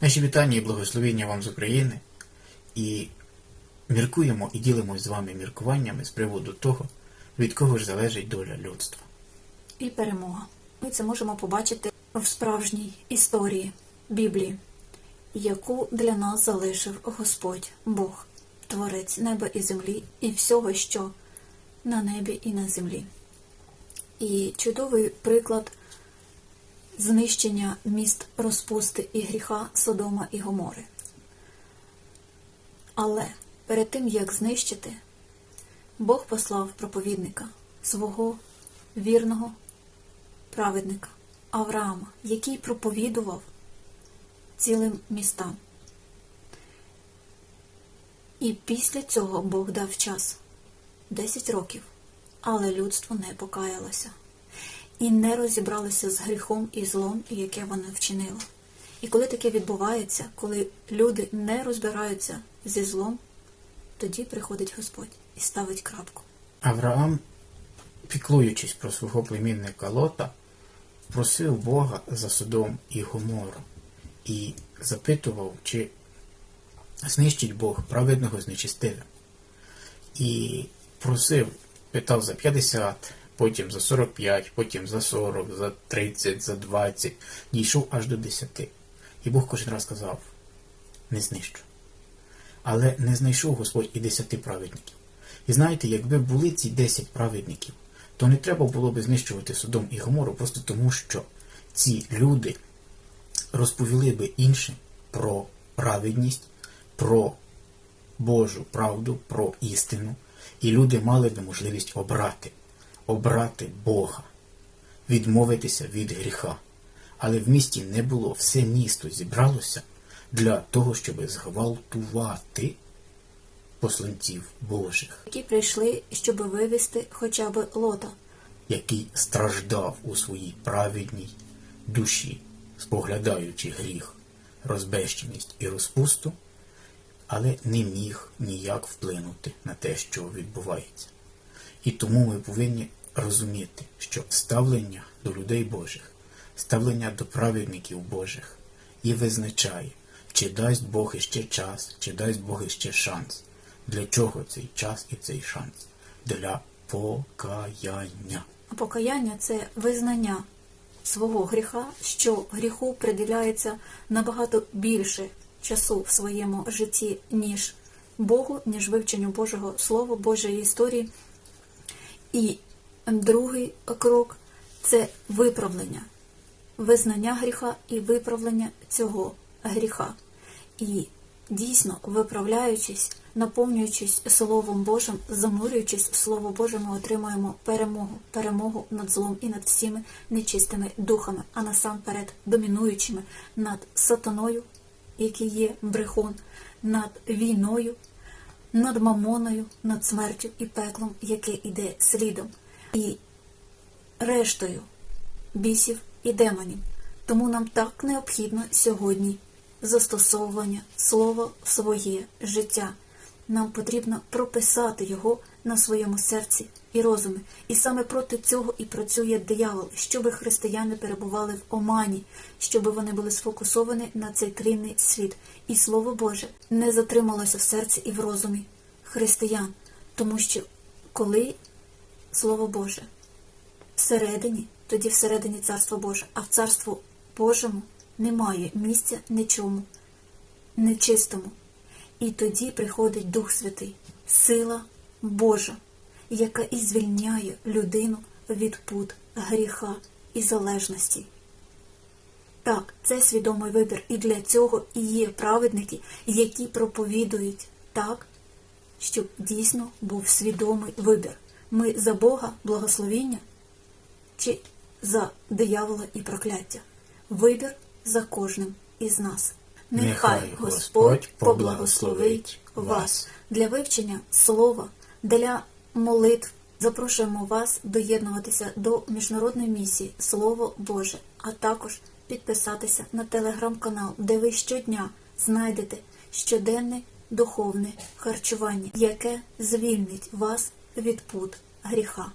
Наші вітання і благословення вам з України. І міркуємо і ділимось з вами міркуваннями з приводу того, від кого ж залежить доля людства. і перемога. Ми це можемо побачити в справжній історії Біблії, яку для нас залишив Господь Бог, Творець неба і землі, і всього, що на небі і на землі. І чудовий приклад знищення міст розпусти і гріха Содома і Гомори. Але перед тим, як знищити, Бог послав проповідника, свого вірного праведника Авраама, який проповідував цілим містам. І після цього Бог дав час 10 років, але людство не покаялося і не розібралося з гріхом і злом, яке воно вчинило. І коли таке відбувається, коли люди не розбираються зі злом, тоді приходить Господь і ставить крапку. Авраам, піклуючись про свого племінника Лота, просив Бога за Содом і Гомору і запитував, чи знищить Бог праведного з нечистивим. І просив, питав за 50, потім за 45, потім за 40, за 30, за 20, дійшов аж до 10. І Бог кожен раз сказав, не знищу. Але не знайшов Господь і 10 праведників. І знаєте, якби були ці 10 праведників, то не треба було би знищувати Содом і Гомору просто тому, що ці люди розповіли би іншим про праведність, про Божу правду, про істину, і люди мали би можливість обрати, обрати Бога, відмовитися від гріха. Але в місті не було, все місто зібралося для того, щоб зґвалтувати посланців Божих, які прийшли, щоб вивести хоча б лота. який страждав у своїй праведній душі, споглядаючи гріх, розбещеність і розпусту, але не міг ніяк вплинути на те, що відбувається. І тому ми повинні розуміти, що ставлення до людей Божих, ставлення до праведників Божих і визначає, чи дасть Бог іще час, чи дасть Бог іще шанс. Для чого цей час і цей шанс? Для покаяння. А покаяння це визнання свого гріха, що гріху приділяється набагато більше часу в своєму житті, ніж Богу, ніж вивченню Божого Слова, Божої історії. І другий крок це виправлення, визнання гріха і виправлення цього гріха. І дійсно, виправляючись, наповнюючись Словом Божим, занурюючись в Слово Боже, ми отримуємо перемогу, перемогу над злом і над всіми нечистими духами, а насамперед домінуючими над сатаною, який є брехун, над війною, над мамоною, над смертю і пеклом, яке іде слідом, і рештою бісів і демонів. Тому нам так необхідно сьогодні застосовування слова в своє життя. Нам потрібно прописати його на своєму серці і розумі. І саме проти цього і працює диявол, щоби християни перебували в омані, щоби вони були сфокусовані на цей трійний світ. І Слово Боже не затрималося в серці і в розумі християн, тому що коли Слово Боже всередині, тоді всередині Царство Боже, а в Царству Божому немає місця нічому, нечистому. І тоді приходить Дух Святий, сила Божа, яка і звільняє людину від пут гріха і залежності. Так, це свідомий вибір, і для цього і є праведники, які проповідують так, щоб дійсно був свідомий вибір. Ми за Бога благословіння чи за диявола і прокляття. Вибір за кожним із нас. Нехай Господь поблагословить вас для вивчення слова, для молитв. Запрошуємо вас доєднуватися до міжнародної місії Слово Боже, а також підписатися на телеграм-канал, де ви щодня знайдете щоденне духовне харчування, яке звільнить вас від пут гріха.